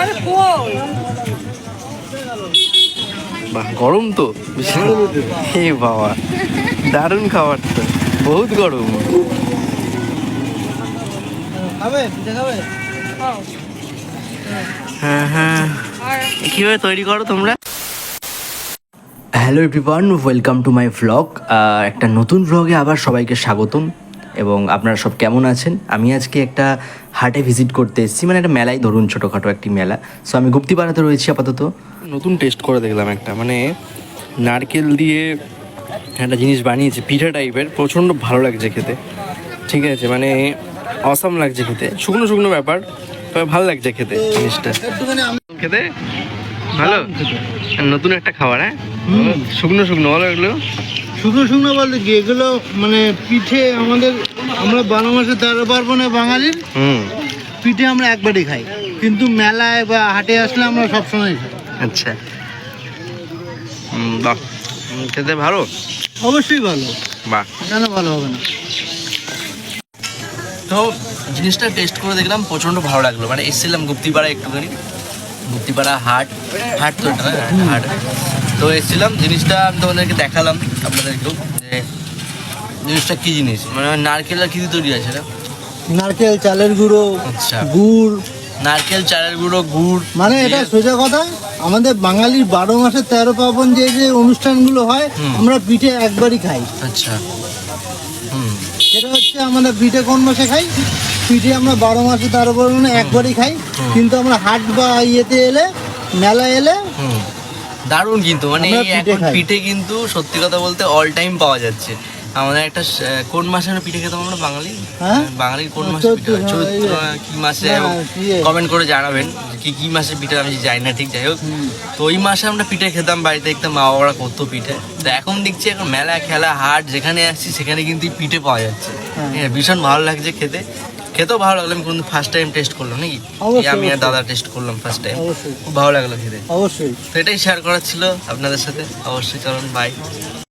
আরে কই বাহ গরম তো। হে বাবা দারুণ খাবার তো। বহুত গরম। খাবে? হ্যাঁ। হ্যাঁ কীভাবে তৈরি করো তোমরা? Hello everyone welcome to my vlog একটা নতুন ভ্লগে আবার সবাইকে স্বাগতম। এবং আপনারা সব কেমন আছেন? আমি আজকে একটা হাটে ভিজিট করতে এসেছি মানে একটা মেলায় ধরুন ছোটোখাটো একটি মেলা। সো আমি গুপ্তিপাড়াতে রয়েছি আপাতত। নতুন টেস্ট করে দেখলাম একটা মানে নারকেল দিয়ে একটা জিনিস বানিয়েছে পিঠা টাইপের প্রচণ্ড ভালো লাগছে খেতে। ঠিক আছে মানে অসাম লাগছে খেতে। শুকনো শুকনো ব্যাপার তবে ভালো লাগছে খেতে জিনিসটা। খেতে? ভালো? নতুন একটা খাবার হ্যাঁ? শুকনো শুকনো ভালো এগুলো শুকনো শুকনো বলতে কি? এগুলো মানে পিঠে আমাদের আমরা বারো মাসে তেরো পার্বণে বাঙালির। হুম। পিঠে আমরা একবারই খাই। কিন্তু মেলায় বা হাটে আসলে আমরা সবসময় খাই। আচ্ছা। বাহ। খেতে ভালো? অবশ্যই ভালো। বাহ। কেন ভালো হবে না? তো জিনিসটা টেস্ট করে দেখলাম প্রচণ্ড ভালো লাগল। মানে এসেছিলাম গুপ্তিপাড়া একটুখানি। গুপ্তিপাড়া হাট। হাট তো এটা হাট। তো এসেছিলাম জিনিসটা আমি তোমাদেরকে দেখালাম আপনাদেরকেও যে জিনিসটা কী জিনিস? মানে নারকেল আর কী তৈরি আছে এটা নারকেল চালের গুঁড়ো আচ্ছা। গুড়। নারকেল চালের গুঁড়ো গুড়। মানে এটা সোজা কথা আমাদের বাঙালির বারো মাসে তেরো পার্বণ যে যে অনুষ্ঠানগুলো হয় আমরা পিঠে একবারই খাই। আচ্ছা। হুম। সেটা হচ্ছে আমরা পিঠে কোন মাসে খাই? পিঠে আমরা বারো মাসে তেরো পার্বণে একবারই খাই কিন্তু আমরা হাট বা ইয়েতে এলে মেলা এলে হুম। দারুণ কিন্তু মানে এই এখন পিঠে কিন্তু সত্যি কথা বলতে অল টাইম পাওয়া যাচ্ছে আমাদের একটা কোন মাসে আমরা পিঠে খেতাম আমরা বাঙালি হ্যাঁ? বাঙালির কোন মাসে চৈত্র, হয়? হ্যাঁ। কি মাসে। কমেন্ট করে জানাবেন কি কি মাসে পিঠে আমি জানি না ঠিক যাই হোক তো ওই মাসে আমরা পিঠে খেতাম বাড়িতে দেখতাম মা বাবারা করতো পিঠে তো এখন দেখছি এখন মেলা খেলা হাট যেখানে আসছি সেখানে কিন্তু পিঠে পাওয়া যাচ্ছে হ্যাঁ। হ্যাঁ, ভীষণ ভালো লাগছে খেতে খেতেও ভালো লাগল আমি কিন্তু ফার্স্ট টাইম টেস্ট করলাম নাকি? আমি আর দাদা টেস্ট করলাম ফার্স্ট টাইম খুব ভালো লাগল খেতে। অবশ্যই। সেটাই এটাই শেয়ার করার ছিল আপনাদের সাথে। অবশ্যই চলুন বাই